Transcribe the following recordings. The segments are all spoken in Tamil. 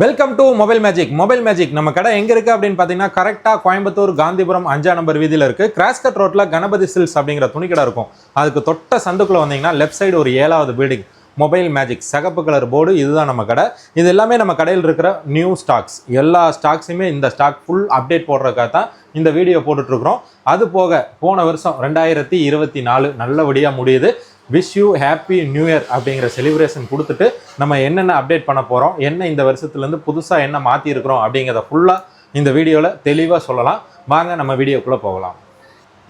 Welcome to mobile magic mobile magic நம்ம கடை எங்க இருக்கு அப்படின்னு பாத்தீங்கன்னா கரெக்டா கோயம்புத்தூர் காந்திபுரம் அஞ்சா நம்பர் வீதியில இருக்கு. கிராஸ்கட் ரோட்ல கணபதி சில்ஸ் அப்படிங்கிற துணி கடை இருக்கும். அதுக்கு தொட்ட சந்துக்குள்ள வந்தீங்கன்னா லெஃப்ட் சைடு ஒரு ஏழாவது பில்டிங் மொபைல் மேஜிக் சிகப்பு கலர் போர்டு இதுதான் நம்ம கடை. இது எல்லாமே நம்ம கடையில் இருக்கிற நியூ ஸ்டாக்ஸ் எல்லா ஸ்டாக்ஸுமே இந்த ஸ்டாக் ஃபுல் அப்டேட் போடுறதுக்காக தான் இந்த வீடியோ போட்டுட்ருக்குறோம் அது போக போன வருஷம் ரெண்டாயிரத்தி இருபத்தி நாலு நல்லபடியாக முடியுது. Wish you happy new year அப்படிங்கிற செலிப்ரேஷன் கொடுத்துட்டு நம்ம என்னென்ன அப்டேட் பண்ண போகிறோம் என்ன இந்த வருஷத்துலேருந்து புதுசாக என்ன மாற்றிருக்கிறோம் அப்படிங்கிறத ஃபுல்லாக இந்த வீடியோவில் தெளிவாக சொல்லலாம். வாங்க நம்ம வீடியோக்குள்ளே போகலாம்.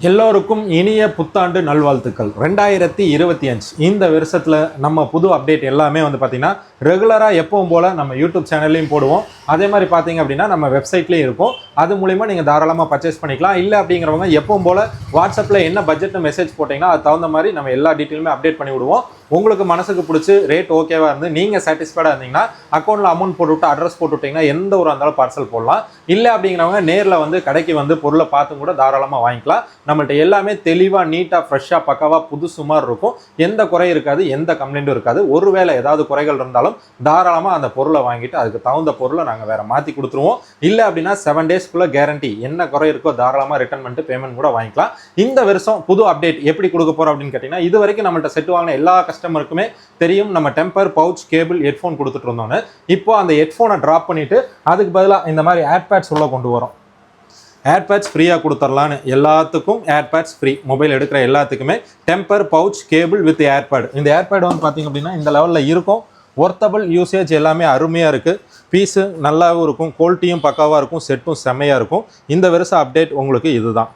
எல்லோருக்கும் இனிய புத்தாண்டு நல்வாழ்த்துக்கள். ரெண்டாயிரத்தி இருபத்தி அஞ்சு. இந்த வருஷத்தில் நம்ம புது அப்டேட் எல்லாமே வந்து பார்த்திங்கன்னா ரெகுலராக எப்பவும் போல் நம்ம யூடியூப் சேனல்லையும் போடுவோம். அதே மாதிரி பார்த்தீங்க அப்படின்னா நம்ம வெப்சைட்லேயும் இருக்கும். அது மூலிமா நீங்கள் தாராளமாக பர்ச்சேஸ் பண்ணிக்கலாம். இல்லை அப்படிங்கிறவங்க எப்பவும் போல் வாட்ஸ்அப்பில் என்ன பட்ஜெட்னு மெசேஜ் போட்டிங்கன்னா அது தகுந்த மாதிரி நம்ம எல்லா டீட்டெயிலுமே அப்டேட் பண்ணி விடுவோம். உங்களுக்கு மனசுக்கு பிடிச்சி ரேட் ஓகேவாக இருந்து நீங்கள் சாட்டிஸ்ஃபைடாக இருந்தீங்கன்னா அக்கௌண்ட்டில் அமௌண்ட் போட்டுவிட்டு அட்ரஸ் போட்டுவிட்டிங்கன்னா எந்த ஒரு இருந்தாலும் பார்சல் போடலாம். இல்லை அப்படிங்கிறவங்க நேரில் வந்து கடைக்கு வந்து பொருளை பார்த்து கூட தாராளமாக வாங்கிக்கலாம். நம்மள்ட்ட எல்லாமே தெளிவாக நீட்டாக ஃப்ரெஷ்ஷாக பக்காவாக புதுசு மாதிரி இருக்கும். எந்த குறை இருக்காது எந்த கம்ப்ளைண்ட்டும் இருக்காது. ஒருவேளை ஏதாவது குறைகள் இருந்தாலும் தாராளமாக அந்த பொருளை வாங்கிட்டு அதுக்கு தகுந்த பொருளை நாங்கள் வேற மாற்றி கொடுத்துருவோம். இல்லை அப்படின்னா செவன் டேஸ்க்குள்ளே கேரண்டி என்ன குறை இருக்கோ தாராளமாக ரிட்டர்ன் பண்ணிட்டு பேமெண்ட் கூட வாங்கிக்கலாம். இந்த வருஷம் புது அப்டேட் எப்படி கொடுக்க போகிறோம் அப்படின்னு கேட்டிங்கன்னா இது வரைக்கும் நம்மள்ட்ட செட் வாங்கின எல்லா கஸ்டமருக்குமே தெரியும். நம்ம டெம்பர் பவுச் கேபிள் ஹெட்ஃபோன் கொடுத்துட்டு இருந்தோன்னு இப்போ அந்த ஹெட்ஃபோனை ட்ராப் பண்ணிவிட்டு அதுக்கு பதிலாக இந்த மாதிரி ஏர்பேட்ஸ் உள்ளே கொண்டு வரோம். ஏர்பேட்ஸ் ஃப்ரீயாக கொடுத்துர்லான்னு எல்லாத்துக்கும் ஏர்பேட்ஸ் ஃப்ரீ மொபைல் எடுக்கிற எல்லாத்துக்குமே temper pouch cable with airpod இந்த ஏர்பேட் வந்து பார்த்தீங்க அப்படின்னா இந்த லெவலில் இருக்கும். ஒர்த்தபிள் யூசேஜ் எல்லாமே அருமையாக இருக்குது பீஸு நல்லாவும் இருக்கும். குவாலிட்டியும் பக்காவாக இருக்கும். செட்டும் செம்மையாக இருக்கும். இந்த வருஷம் அப்டேட் உங்களுக்கு இதுதான்.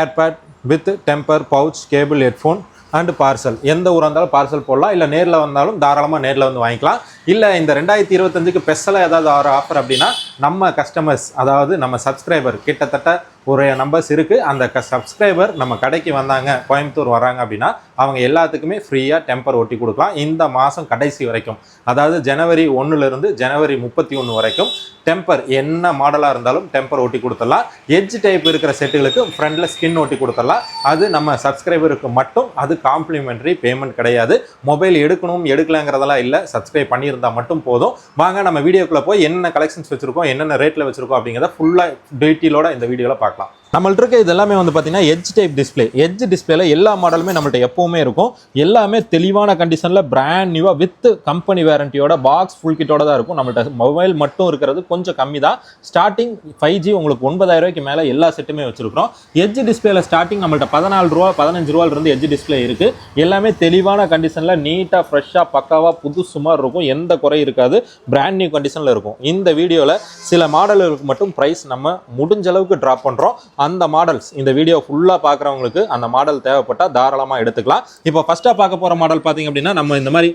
Airpod with temper pouch cable headphone and parcel எந்த ஊராக இருந்தாலும் பார்சல் போடலாம். இல்லை நேரில் வந்தாலும் தாராளமாக நேரில் வந்து வாங்கிக்கலாம். இல்லை இந்த ரெண்டாயிரத்தி இருபத்தஞ்சுக்கு ஸ்பெஷலாக ஏதாவது ஆஃபர் அப்படின்னா நம்ம கஸ்டமர்ஸ் அதாவது நம்ம சப்ஸ்கிரைபர் கிட்டத்தட்ட ஒரு நம்பர்ஸ் இருக்குது அந்த க சப்ஸ்கிரைபர் நம்ம கடைக்கு வந்தாங்க கோயம்புத்தூர் வராங்க அப்படின்னா அவங்க எல்லாத்துக்குமே ஃப்ரீயாக டெம்பர் ஒட்டி கொடுக்கலாம். இந்த மாதம் கடைசி வரைக்கும். அதாவது ஜனவரி ஒன்றுலேருந்து ஜனவரி முப்பத்தி ஒன்று வரைக்கும் டெம்பர் என்ன மாடலாக இருந்தாலும் டெம்பர் ஒட்டி கொடுத்துடலாம். எட்ஜ் டைப் இருக்கிற செட்டுகளுக்கு ஃப்ரண்டில் ஸ்கின் ஒட்டி கொடுத்துடலாம். அது நம்ம சப்ஸ்கிரைபருக்கு மட்டும் அது காம்ப்ளிமெண்ட்ரி பேமெண்ட் கிடையாது. மொபைல் எடுக்கணும் எடுக்கலங்கிறதெல்லாம் இல்லை. சப்ஸ்கிரைப் பண்ணியிருந்தால் மட்டும் போதும். வாங்க நம்ம வீடியோக்குள்ளே போய் என்னென்ன கலெக்ஷன்ஸ் வச்சுருக்கோம் என்னென்ன ரேட்டில் வச்சுருக்கோம் அப்படிங்கிறத ஃபுல்லாக டீட்டெயிலோட இந்த வீடியோவில் பார்க்கலாம் 吧。நம்மள்ட்ட இருக்க இது எல்லாமே வந்து பார்த்தீங்கன்னா எட்ஜ் டைப் டிஸ்பிளே எட்ஜ் டிஸ்பிளேல எல்லா மாடலுமே நம்மள்ட்ட எப்போவுமே இருக்கும். எல்லாமே தெளிவான கண்டிஷனில் பிராண்ட் நியூவாக வித் கம்பெனி வேரண்டியோட பாக்ஸ் ஃபுல் கிட்டோட தான் இருக்கும். நம்மள்ட்ட மொபைல் மட்டும் இருக்கிறது கொஞ்சம் கம்மி தான். ஸ்டார்டிங் ஃபைவ் ஜி உங்களுக்கு ஒன்பதாயிரம் ரூபாய்க்கு மேலே எல்லா செட்டுமே வச்சிருக்கிறோம். எட்ஜ் டிஸ்பிளேல ஸ்டார்டிங் நம்மள்ட்ட பதினாலு ரூபா பதினஞ்சு ரூபாயிலிருந்து எட்ஜ் டிஸ்பிளே இருக்குது எல்லாமே தெளிவான கண்டிஷனில் நீட்டாக ஃப்ரெஷ்ஷாக பக்காவாக புதுசு சுமார் இருக்கும். எந்த குறை இருக்காது. பிராண்ட் நியூ கண்டிஷனில் இருக்கும். இந்த வீடியோவில் சில மாடல்களுக்கு மட்டும் ப்ரைஸ் நம்ம முடிஞ்ச அளவுக்கு ட்ராப் பண்ணுறோம் அந்த மாடல்ஸ் இந்த வீடியோ ஃபுல்லாக பார்க்குறவங்களுக்கு அந்த மாடல் தேவைப்பட்டால் தாராளமாக எடுத்துக்கலாம். இப்போ ஃபஸ்ட்டாக பார்க்க போகிற மாடல் பார்த்தீங்க அப்படின்னா நம்ம இந்த மாதிரி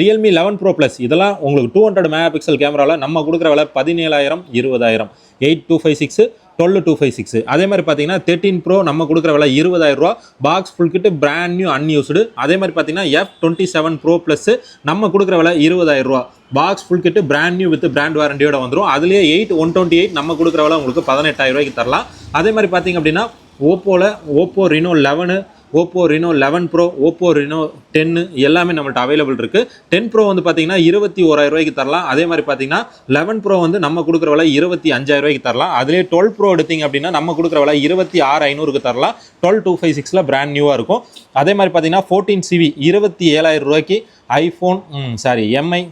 ரியல்மி லெவன் ப்ரோ ப்ளஸ் இதெல்லாம் உங்களுக்கு டூ ஹண்ட்ரட் மெகா பிக்சல் கேமராவில் நம்ம கொடுக்குற விலை பதினேழாயிரம் இருபதாயிரம். Eight two five six twelve two five six அதே மாதிரி பார்த்தீங்கன்னா தேர்ட்டின் ப்ரோ நம்ம கொடுக்குற விலை இருபதாயிரம் ரூபா. Box full kit brand new unused அதே மாதிரி பார்த்தீங்கன்னா F twenty seven pro plus நம்ம கொடுக்குற விலை இருபதாயிரம் ரூபா. Box full kit brand new with brand வாரண்டியோட வந்துடும் அதுலேயே எயிட் ஒன் டுவெண்ட்டி எயிட் நம்ம கொடுக்குற விலை உங்களுக்கு பதினெட்டாயிரம் ரூபாய்க்கு தரலாம். அதே மாதிரி பார்த்தீங்க அப்படின்னா ஓப்போவில் Oppo Reno eleven Oppo Reno eleven pro Oppo Reno ten எல்லாமே நம்மள்ட்ட அவைலபிள் இருக்குது டென் ப்ரோ வந்து பார்த்தீங்கன்னா இருபத்தி ஓராயிரம் ரூபாய்க்கு தரலாம். அதே மாதிரி பார்த்தீங்கன்னா லெவன் ப்ரோ வந்து நம்ம கொடுக்குற விலை இருபத்தி அஞ்சாயிரம் ரூபாய்க்கு தரலாம். அதிலே டுவெல் ப்ரோ எடுத்தீங்க அப்படின்னா நம்ம கொடுக்குற விலை இருபத்தி ஆறு ஐநூறுக்கு தரலாம். டுவெல் டூ ஃபைவ் சிக்ஸில் பிராண்ட் நியூவாக இருக்கும். அதே மாதிரி பார்த்தீங்கன்னா ஃபோர்டீன் சிவி இருபத்தி ஏழாயிரம் ரூபாய்க்கு iPhone sorry Mi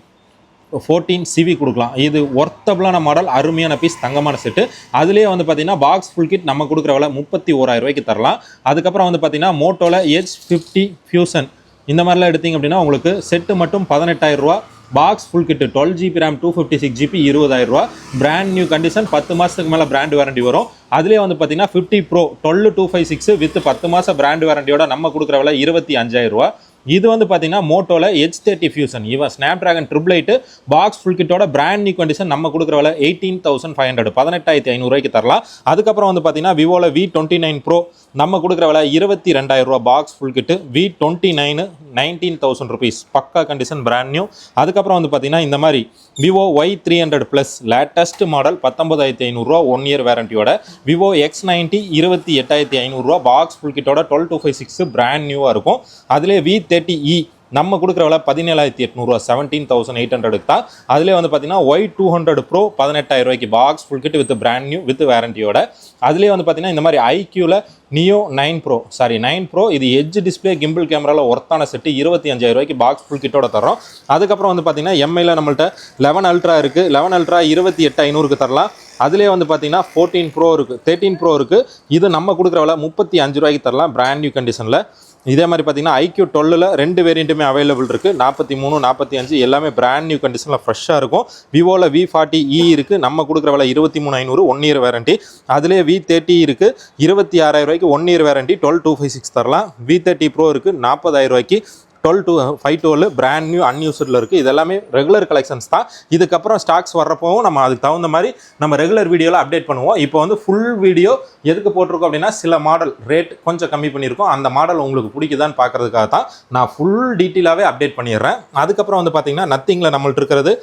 fourteen Civi கொடுக்கலாம். இது ஒர்த்தபிளான மாடல் அருமையான பீஸ் தங்கமான செட்டு அதுலேயே வந்து பார்த்தீங்கன்னா பாக்ஸ் ஃபுல் கிட் நம்ம கொடுக்குற விலை முப்பத்தி ஓராயிரம் ரூபாய்க்கு தரலாம். அதுக்கப்புறம் வந்து பார்த்தீங்கன்னா மோட்டோவில் எச் ஃபிஃப்டி ஃபியூசன் இந்த மாதிரிலாம் எடுத்திங்க அப்படின்னா உங்களுக்கு செட்டு மட்டும் பதினெட்டாயிரம் ரூபா box full kit twelve GB RAM two fifty six GB இருபதாயிரம் ரூபா பிராண்ட் நியூ கண்டிஷன் பத்து மாதத்துக்கு மேலே பிராண்ட் வாரண்டி வரும். அதுலேயே வந்து பார்த்தீங்கன்னா fifty pro twelve two five six with பத்து மாதம் பிராண்ட் வாரண்டியோட நம்ம கொடுக்குற விலை இருபத்தி அஞ்சாயிரம் ரூபா இது வந்து பார்த்தீங்கன்னா மோட்டோவில் எச் தேர்ட்டி ஃபியூசன் இவன் Snapdragon triple eight box full கிட்டோட brand new condition நம்ம கொடுக்குற விலை எயிட்டீன் தௌசண்ட் ஃபைவ் ஹண்ட்ரட் பதினெட்டாயிரத்தி ஐநூறுரூவாய்க்கு தரலாம். அதுக்கப்புறம் வந்து பார்த்தீங்கன்னா விவோவில் வி டுவெண்ட்டி நைன் ப்ரோ நம்ம கொடுக்குற விலை இருபத்தி ரெண்டாயிரம் ரூபா box full kit V twenty nine nineteen thousand rupees பக்கா கண்டிஷன் பிராண்ட் நியூ அதுக்கப்புறம் வந்து பார்த்தீங்கன்னா இந்த மாதிரி Vivo Y three hundred plus latest model பத்தொம்பதாயிரத்தி ஐநூறுரூவா ஒன் இயர் வேரண்டியோட விவோ எக்ஸ் நைன்ட்டி இருபத்தி எட்டாயிரத்தி ஐநூறுரூவா box full கிட்டோட twelve two five six brand நியூவாக இருக்கும். அதிலே வி தேர்ட்டி இ நம்ம கொடுக்குற விலை பதினேழாயிரத்தி எட்நூறுவா செவன்டீன் தௌசண்ட் எயிட் ஹண்ட்ரடுக்கு தான். அதிலே வந்து பார்த்தீங்கன்னா ஒய் டூ ஹண்ட்ரட் ப்ரோ பதினெட்டாயிரம் ரூபாய்க்கு box full kit with brand new with வேரண்டியோட அதுலேயே வந்து பார்த்தீங்கன்னா இந்த மாதிரி ஐக்யூவில் Neo nine pro sorry nine pro இது எஜ் டிஸ்பிளே கிம்பிள் கேமராவில் ஒர்த்தான செட்டு இருபத்தி அஞ்சாயிரம் ரூபாய்க்கு பாக்ஸ் ஃபுல் கிட்டோட தரோம் அதுக்கப்புறம் வந்து பார்த்தீங்கன்னா எம்ஐயில் நம்மள்ட்ட லெவன் அல்ட்ரா இருக்குது லெவன் அல்ட்ரா இருபத்தி எட்டு ஐநூறுக்கு தரலாம். அதுலேயே வந்து பார்த்தீங்கன்னா ஃபோர்டீன் ப்ரோ இருக்குது தேர்ட்டீன் ப்ரோ இருக்குது இது நம்ம கொடுக்குற விலை முப்பத்தி அஞ்சு ரூபாய்க்கு தரலாம் பிராண்ட் நியூ கண்டிஷனில் இதே மாதிரி பார்த்தீங்கன்னா ஐக்யூ டுவெல்லில் ரெண்டு வேரியண்ட்டுமே அவைலபிள் இருக்குது நாற்பத்தி மூணு நாற்பத்தி அஞ்சு எல்லாமே பிராண்ட் நியூ கண்டிஷனில் ஃப்ரெஷ்ஷாக இருக்கும். விவோவில் வி ஃபார்ட்டி இ e இருக்குது நம்ம கொடுக்குற விலை இருபத்தி மூணு ஐநூறு ஒன் இயர் வேரண்டி அதுலேயே வி தேர்ட்டி இருக்குது இருபத்தி ஆறாயிரம் ரூபாய்க்கு one year warranty twelve two five six தரலாம். வி தேர்ட்டி ப்ரோ இருக்குது நாற்பதாயிரம் ரூபாய்க்கு twelve two five twelve brand new அன்யூஸ்டில் இருக்குது இது எல்லாமே ரெகுலர் கலெக்ஷன்ஸ் தான். இதுக்கப்புறம் ஸ்டாக்ஸ் வர்றப்போவும் நம்ம அதுக்கு தகுந்த மாதிரி நம்ம ரெகுலர் வீடியோவில் அப்டேட் பண்ணுவோம். இப்போ வந்து ஃபுல் வீடியோ எதுக்கு போட்டிருக்கோம் அப்படின்னா சில மாடல் ரேட் கொஞ்சம் கம்மி பண்ணியிருக்கோம். அந்த மாடல் உங்களுக்கு பிடிக்குதான்னு பார்க்குறதுக்காக தான் நான் ஃபுல் டீட்டெயிலாகவே அப்டேட் பண்ணிடுறேன். அதுக்கப்புறம் வந்து பார்த்தீங்கன்னா நத்திங்கில் நம்மள்ட்ட இருக்கிறது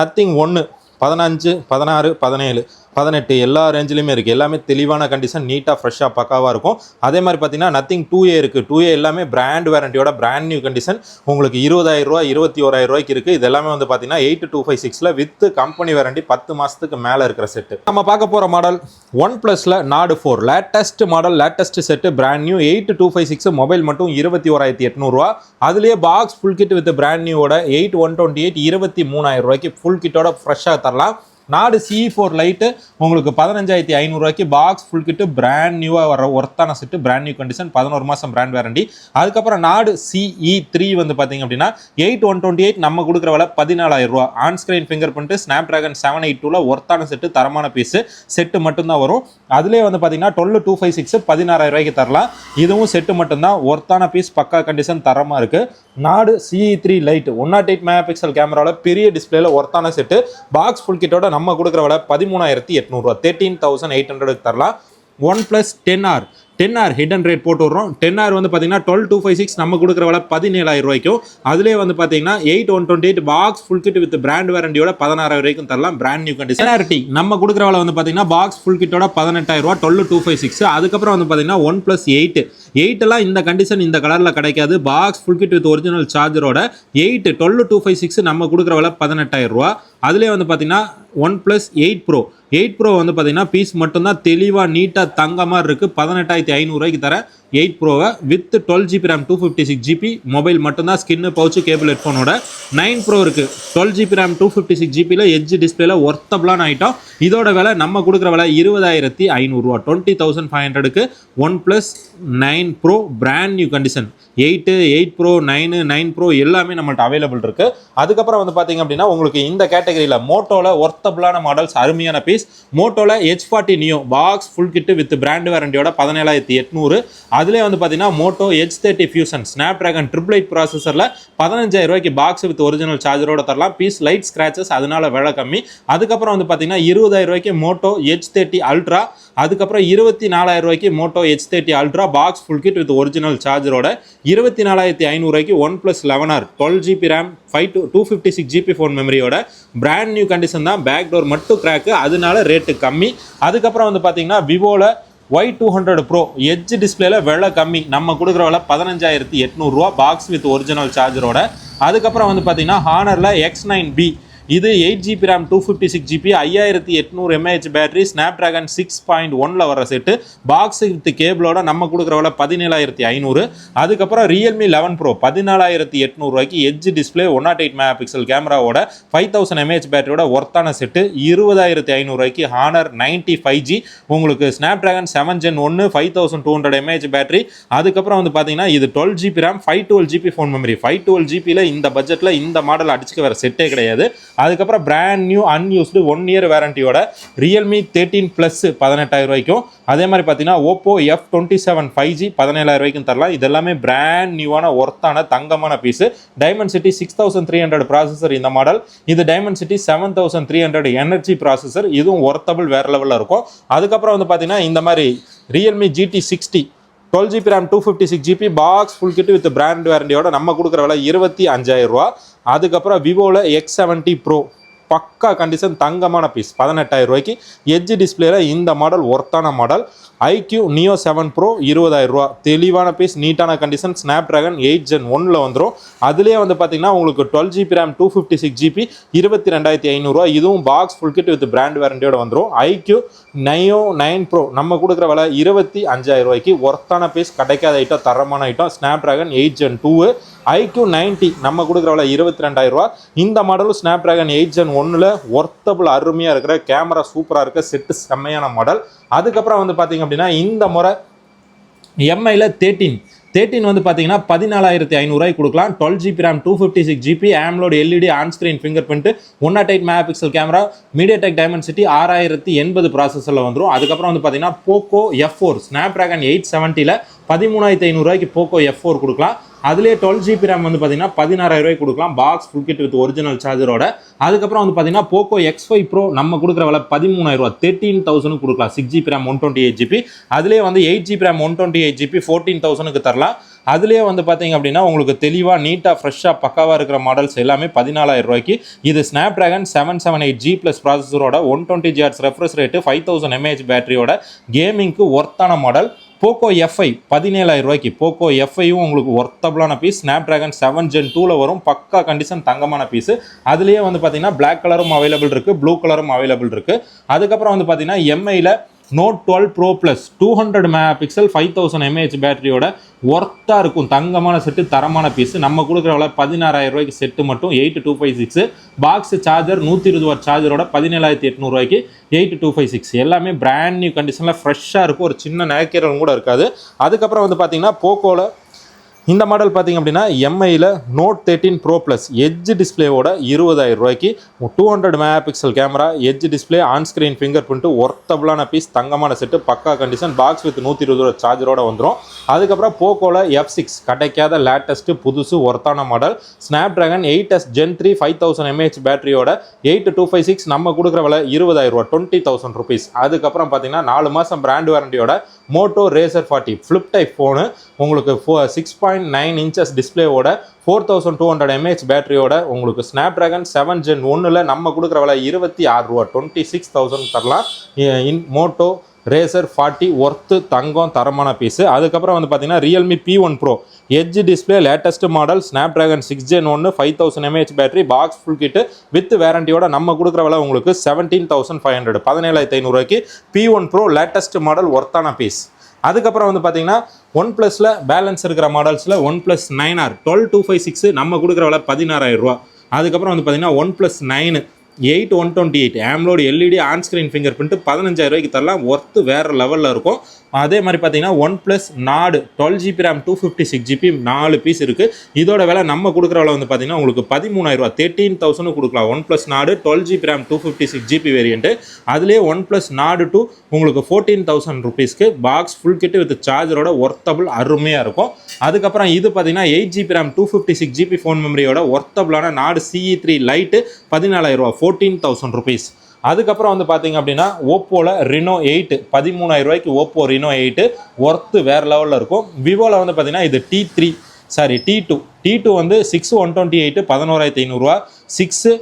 நத்திங் ஒன்று பதினஞ்சு பதினாறு பதினேழு. பதினெட்டு எல்லா ரேஞ்சிலையுமே இருக்குது எல்லாமே தெளிவான கண்டிஷன் நீட்டாக ஃப்ரெஷ்ஷாக பக்காவாக இருக்கும். அதே மாதிரி பார்த்தீங்கன்னா நத்திங் டூ ஏ இருக்குது டூ ஏ எல்லாமே பிராண்ட் வேரண்டியோட பிராண்ட் நியூ கண்டிஷன் உங்களுக்கு இருபதாயிரம் ரூபா இருபத்தி ஓராயிரம் ரூபாய்க்கு இருக்குது இது எல்லாமே வந்து பார்த்தீங்கன்னா எயிட் டூ ஃபைவ் சிக்ஸில் வித் கம்பெனி வேரண்டி பத்து மாதத்துக்கு மேலே இருக்கிற செட்டு நம்ம பார்க்க போகிற மாடல் ஒன் ப்ளஸில் Nord four latest model latest set brand new eight two five six mobile மட்டும் இருபத்தி ஓராயிரத்தி எட்நூறுவா அதுலேயே box full kit with brand நியூவோட eight one twenty eight இருபத்தி மூணாயிரம் ரூபாய்க்கு ஃபுல் கிட்டோட ஃப்ரெஷ்ஷாக தரலாம். நாடு சி ஃபோர் லைட்டு உங்களுக்கு பதினஞ்சாயிரத்தி ஐநூறுரூவாய்க்கு பாக்ஸ் ஃபுல் கிட்டு பிராண்ட் நியூவாக வர ஒர்த்தான செட்டு பிராண்ட் நியூ கண்டிஷன் பதினோரு மாதம் பிராண்ட் வேரண்டி அதுக்கப்புறம் நாடு சிஇ த்ரீ வந்து பார்த்தீங்க அப்படின்னா எயிட் ஒன் டுவெண்ட்டி எயிட் நம்ம கொடுக்குற விலை பதினாலாயிரம் ரூபா on screen fingerprint Snapdragon seven eight டூவில் ஒர்த்தான செட்டு தரமான பீஸு செட்டு மட்டும்தான் வரும். அதுலேயே வந்து பார்த்தீங்கன்னா டுவெல் டூ ஃபைவ் சிக்ஸ் பதினாறாயிரம் ரூபாய்க்கு தரலாம். இதுவும் செட்டு மட்டும்தான் ஒர்த்தான பீஸ் பக்கா கண்டிஷன் தரமாக இருக்குது Nord CE three lite one nought eight megapixel கேமராவில் பெரிய டிஸ்பிளேல ஒர்த்தான செட்டு பாக்ஸ் ஃபுல் கிட்டோட நம்ம கொடுக்குற விலை பதிமூணாயிரத்தி எட்நூறுவா. தேர்ட்டீன் தௌசண்ட் எயிட் ஹண்ட்ரடுக்கு தரலாம். OnePlus ten R ten R hidden rate போட்டு விட்றோம். டென் ஆர் வந்து பார்த்தீங்கன்னா டுவெல் டூ ஃபைவ் சிக்ஸ் நம்ம கொடுக்குற விலை பதினேழாயிரம் ரூபாய்க்கும். அதுலேயே வந்து பார்த்தீங்கன்னா eight one twenty eight box full kit with brand வேரண்டியோட பதினாறாயிரம் வரைக்கும் தரலாம். பிராண்ட் நியூ கண்டிஷன் ஆர்டி நம்ம கொடுக்குற விலை வந்து பார்த்தீங்கன்னா பாக்ஸ் ஃபுல் கிட்டோட பதினெட்டாயிரம் ரூபா டுவெல் டூ ஃபைவ் சிக்ஸ் அதுக்கப்புறம் வந்து பார்த்தீங்கன்னா ஒன் ப்ளஸ் எயிட் எயிட்டெல்லாம் இந்த கண்டிஷன் இந்த கலரில் கிடைக்காது. Box full kit with original சார்ஜரோட eight twelve two five six நம்ம கொடுக்குற விலை பதினெட்டாயிரம் ரூபா. அதுலேயே வந்து பார்த்தீங்கன்னா OnePlus eight pro. Eight pro வந்து பார்த்தீங்கன்னா பீஸ் மட்டும்தான் தெளிவாக நீட்டாக தங்க மாதிரி இருக்குது பதினெட்டாயிரத்தி ஐநூறுரூவாய்க்கு தரேன் eight ப்ரோவை with twelve GB RAM two fifty six GB mobile மட்டும்தான் ஸ்கின்னு பவுச்சு கேபிள் ஹெட்ஃபோனோட நைன் ப்ரோ இருக்குது twelve GB RAM two fifty six ஜிபியில் edge டிஸ்பிளேல ஒர்த்தபிளான ஐட்டம் இதோட விலை நம்ம கொடுக்குற விலை இருபதாயிரத்தி ஐநூறுரூவா டுவெண்ட்டி தௌசண்ட் ஃபைவ் ஹண்ட்ரடுக்கு OnePlus nine pro brand new condition eight eight pro nine nine pro எல்லாமே நம்மள்ட்ட அவைலபிள் இருக்குது அதுக்கப்புறம் வந்து பார்த்தீங்க அப்படின்னா உங்களுக்கு இந்த கேட்டகரியில் மோட்டோவில் ஒர்த்தபிளான மாடல்ஸ் அருமையான piece மோட்டோவில் Edge forty Neo box full kit with brand வேரண்டியோட பதினேழாயிரத்தி எட்நூறு. அதுலேயே வந்து பார்த்தீங்கன்னா Moto Edge thirty Fusion Snapdragon triple eight ப்ராசஸரில் பதினஞ்சாயிரம் ரூபாய்க்கு பாக்ஸ் வித் ஒரிஜினல் சார்ஜரோட தரலாம். பீஸ் லைட் ஸ்க்ராச்சஸ் அதனால விலை கம்மி. அதுக்கப்புறம் வந்து பார்த்தீங்கன்னா இருபதாயிரம் ரூபாய்க்கு மோட்டோ ஹெச் தேர்ட்டி அல்ட்ரா அதுக்கப்புறம் இருபத்தி நாலாயிரம் ரூபாய்க்கு Moto H thirty ultra box full kit with original சார்ஜரோட இருபத்தி நாலாயிரத்தி ஐநூறுரூவாய்க்கு OnePlus eleven R twelve GB RAM five two two fifty six GB phone மெமரியோட brand new condition தான். பேக் டோர் மட்டும் கிராக்கு அதனால ரேட்டு கம்மி. அதுக்கப்புறம் வந்து பார்த்தீங்கன்னா விவோவில் Y two hundred pro edge டிஸ்பிளேல விலை கம்மி. நம்ம கொடுக்குற விலை பதினஞ்சாயிரத்தி எட்நூறுரூவா பாக்ஸ் வித் ஒரிஜினல் சார்ஜரோட அதுக்கப்புறம் வந்து பார்த்தீங்கன்னா ஹானரில் எக்ஸ் நைன் பி இது eight GB RAM two fifty six GB ஐயாயிரத்தி எட்நூறு mAh battery Snapdragon six point ஒன்ல வர செட்டு பாக்ஸ் வித் கேபிளோட நம்ம கொடுக்குற விலை பதினேழாயிரத்தி ஐநூறு. அதுக்கப்புறம் ரியல்மி லெவன் ப்ரோ பதினாலாயிரத்தி எட்நூறுவாய்க்கு edge display one nought eight megapixel கேமராவோட ஃபைவ் தௌசண்ட் எம்ஏஹெச் பேட்டரியோட ஒர்த்தான செட்டு இருபதாயிரத்தி ஐநூறுவாய்க்கு ஹானர் நைன்ட்டி ஃபைவ் ஜி உங்களுக்கு ஸ்னாப் ட்ராகன் செவன் ஜென் ஒன்று five thousand two hundred mAh battery அதுக்கப்புறம் வந்து பார்த்தீங்கன்னா இது twelve GB RAM five twelve GB phone memory five twelve ஜிபியில் இந்த பட்ஜெட்டில் இந்த மாடல் அடிச்சுக்க வேறு செட்டே கிடையாது. அதுக்கப்புறம் brand new unused one year வேரண்டியோட Realme thirteen plus பதினெட்டாயிரம் ரூபாய்க்கும். அதே மாதிரி பார்த்தீங்கன்னா Oppo F twenty seven five G பதினேழாயிரம் ரூபாய்க்கும் தரலாம். இது எல்லாமே பிராண்ட் நியூவான ஒர்த்தான தங்கமான piece Dimensity six thousand three hundred processor இந்த மாடல் இது Dimensity seven thousand three hundred energy processor இதுவும் ஒர்த்தபிள் வேறு லெவலில் இருக்கும். அதுக்கப்புறம் வந்து பார்த்தீங்கன்னா இந்த மாதிரி Realme GT six T twelve GB RAM two fifty six GB box full kit with brand வேரண்டியோட நம்ம கொடுக்குற விலை இருபத்தி அஞ்சாயிரம் ரூபா. அதுக்கப்புறம் விவோவில் எக்ஸ் செவன்ட்டி ப்ரோ பக்கா கண்டிஷன் தங்கமான பீஸ் பதினெட்டாயிரம் ரூபாய்க்கு. எட்ஜ் டிஸ்பிளேல இந்த மாடல் ஒர்த்தான model iQOO Neo seven pro இருபதாயிரம் ரூபா. தெளிவான பீஸ் நீட்டான condition Snapdragon eight gen ஒன்ல வந்துடும் அதுலேயே வந்து பார்த்தீங்கன்னா உங்களுக்கு twelve GB RAM two fifty six GB இருபத்தி ரெண்டாயிரத்தி ஐநூறுரூவா இதுவும் box full kit with brand வாரண்டியோட வந்துடும் ஐக்யூ நையோ நைன் ப்ரோ நம்ம கொடுக்குற விலை இருபத்தி அஞ்சாயிரம் ரூபாய்க்கு ஒர்த்தான பீஸ் கிடைக்காத ஐட்டம் தரமான item Snapdragon eight Gen two iQOO ninety நம்ம கொடுக்குற விலை இருபத்தி ரெண்டாயிரம் ரூபா இந்த மாடலும் ஸ்னாப் ட்ராகன் எயிட் ஜென் ஒன்னில் ஒர்த்தபிள் அருமையாக இருக்கிற கேமரா சூப்பராக இருக்க செட்டு செம்மையான மாடல் அதுக்கப்புறம் வந்து பார்த்தீங்க அப்படின்னா இந்த முறை எம்ஐயில் தேர்ட்டீன் தேர்ட்டின் வந்து பார்த்தீங்கன்னா பதினாலாயிரத்தி ஐநூறுரூவாய்க்கு கொடுக்கலாம். Twelve GB RAM two fifty six GB AMOLED LED on screen fingerprint one nought eight megapixel camera MediaTek Dimensity ஆறாயிரத்தி எண்பது ப்ராசஸரில் வந்துடும் அதுக்கப்புறம் வந்து பார்த்தீங்கன்னா Poco F four Snapdragon eight செவன்ட்டியில் பதிமூணாயிரத்தி ஐநூறுரூவாய்க்கு போக்கோ எஃப் ஃபோர் கொடுக்கலாம். அதுலேயே டுவெல் ஜிபி ரேம் வந்து பார்த்தீங்கன்னா பதினாறாயிரம் ரூபாய் கொடுக்கலாம். Box full kit with original சார்ஜரோட அதுக்கப்புறம் வந்து பார்த்தீங்கன்னா போக்கோ எக்ஸ் ஃபைவ் ப்ரோ நம்ம கொடுக்குற விலை பதிமூணாயிரம் ரூபா தேர்ட்டீன் தௌசண்ட் கொடுக்கலாம். Six GB RAM one twenty eight GB அதுலேயே வந்து eight GB RAM one twenty eight GB fourteen தௌசண்ட்க்கு தரலாம். அதுலேயே வந்து பார்த்தீங்க அப்படின்னா உங்களுக்கு தெளிவாக நீட்டாக ஃப்ரெஷ்ஷாக பக்காவாக இருக்கிற மாடல்ஸ் எல்லாமே பதினாலாயிரம் ரூபாய்க்கு. இது Snapdragon seven seven eight G plus ப்ராசஸரோட one twenty ஜிஆர்ஸ் refresh rate five thousand mAh பேட்டரியோட கேமிங்க்கு ஒர்த்தான மாடல் போக்கோ எஃப்ஐ பதினேழாயிரம் ரூபாய்க்கு போக்கோ எஃப்ஐயும் உங்களுக்கு ஒர்த்தபிளான piece Snapdragon seven gen டூவில் வரும். பக்கா கண்டிஷன் தங்கமான பீஸ் அதுலேயே வந்து பார்த்தீங்கன்னா பிளாக் கலரும் அவைலபிள் இருக்குது ப்ளூ கலரும் அவைலபிள் இருக்குது அதுக்கப்புறம் வந்து பார்த்தீங்கன்னா எம்ஐயில் Note twelve pro plus two hundred megapixel five thousand mAh பேட்டரியோட ஒர்த்தாக இருக்கும். தங்கமான செட்டு தரமான பீஸ் நம்ம கொடுக்குற விலை பதினாறாயிரம் ரூபாய்க்கு செட்டு மட்டும். Eight two five six box charger நூற்றி இருபது வாட் சார்ஜரோட பதினேழாயிரத்தி எட்நூறுவாய்க்கு எயிட் டூ ஃபைவ் சிக்ஸ் எல்லாமே பிராண்ட் நியூ கண்டிஷனில் ஃப்ரெஷ்ஷாக இருக்கும். ஒரு சின்ன நேக்கரம் கூட இருக்காது. அதுக்கப்புறம் வந்து பார்த்தீங்கன்னா போக்கோவில் இந்த மாடல் பார்த்தீங்க அப்படின்னா எம்ஐயில் Note thirteen pro plus edge டிஸ்பிளேவோட இருபதாயிரம் ரூபாய்க்கு two hundred megapixel camera edge display on screen fingerprint ஒர்த்தபிளான piece தங்கமான செட்டு பக்கா கண்டிஷன் பாக்ஸ் வித் நூற்றி இருபது ரூபா சார்ஜரோட வந்துடும் அதுக்கப்புறம் போக்கோவில் எஃப் சிக்ஸ் கிடைக்காத லேட்டஸ்ட்டு புதுசு ஒர்த்தான model Snapdragon eight S Gen three five thousand mAh பேட்டரியோட eight two five six நம்ம கொடுக்குற விலை இருபதாயிரம் ரூபா டுவெண்ட்டி தௌசண்ட் ருபீஸ் அதுக்கப்புறம் பார்த்தீங்கன்னா நாலு மாதம் brand வாரண்டியோட Moto Razr forty flip type phone உங்களுக்கு four six point nine inches டிஸ்பிளேவோட four thousand two hundred mAh பேட்டரியோட உங்களுக்கு ஸ்னாப் ட்ராகன் செவன் ஜென் ஒன்றில் நம்ம கொடுக்குற விலை இருபத்தி ஆறு ரூபா. டுவெண்ட்டி சிக்ஸ் தௌசண்ட் தரலாம் in Moto Razr forty worth தங்கம் தரமான பீஸு அதுக்கப்புறம் வந்து பார்த்தீங்கன்னா Realme P one pro edge display latest model Snapdragon six Gen ஒன்று five thousand mAh battery box full kit with வேரண்டியோட நம்ம கொடுக்குற விலை உங்களுக்கு செவன்டீன் தௌசண்ட் ஃபைவ் ஹண்ட்ரட் பதினேழாயிரத்தி ஐநூறுரூவாய்க்கு P one pro latest model ஒர்த்தான பீஸ் அதுக்கப்புறம் வந்து பார்த்தீங்கன்னா ஒன் ப்ளஸில் பேலன்ஸ் இருக்கிற மாடல்ஸில் OnePlus nine R twelve two five six நம்ம கொடுக்குற விலை பதினாறாயிரம் ரூபா. அதுக்கப்புறம் வந்து பார்த்தீங்கன்னா OnePlus nine eight one twenty eight AMOLED LED on screen fingerprint பதினஞ்சாயிரம் ரூபாய்க்கு தரலாம். ஒர்த்து வேறு லெவலில் இருக்கும். அதே மாதிரி பார்த்தீங்கன்னா OnePlus Nord twelve GB RAM two fifty six GB நாலு பீஸ் இருக்குது இதோட விலை நம்ம கொடுக்குற விலை வந்து பார்த்தீங்கன்னா உங்களுக்கு பதிமூணாயிரம் தேர்ட்டீன் தௌசண்ட் கொடுக்கலாம். OnePlus Nord twelve GB RAM two fifty six GB variant அதுலேயே ஒன் ப்ளஸ் நாடு டூ உங்களுக்கு ஃபோர்டீன் தௌசண்ட் ருபீஸ்க்கு பாக்ஸ் ஃபுல் கிட்டு வித் சார்ஜரோட ஒர்த்தபிள் அருமையாக இருக்கும். அதுக்கப்புறம் இது பார்த்தீங்கன்னா eight GB RAM two fifty six GB phone மெமரியோட ஒர்த்தபிளான நாடு சிஇ த்ரீ லைட்டு பதினாலாயிரம் ஃபோர்டீன் தௌசண்ட் ருபீஸ் அதுக்கப்புறம் வந்து பார்த்தீங்க அப்படின்னா ஓப்போவில் ரினோ எயிட் பதிமூணாயிரம் ரூபாய்க்கு ஓப்போ ரினோ எயிட்டு ஒர்த்து வேறு லெவலில் இருக்கும். விவோவில் வந்து பார்த்தீங்கன்னா இது T three sorry T two T two வந்து சிக்ஸ் ஒன் டுவெண்ட்டி எயிட்டு பதினோராயிரத்தி ஐநூறுரூவா six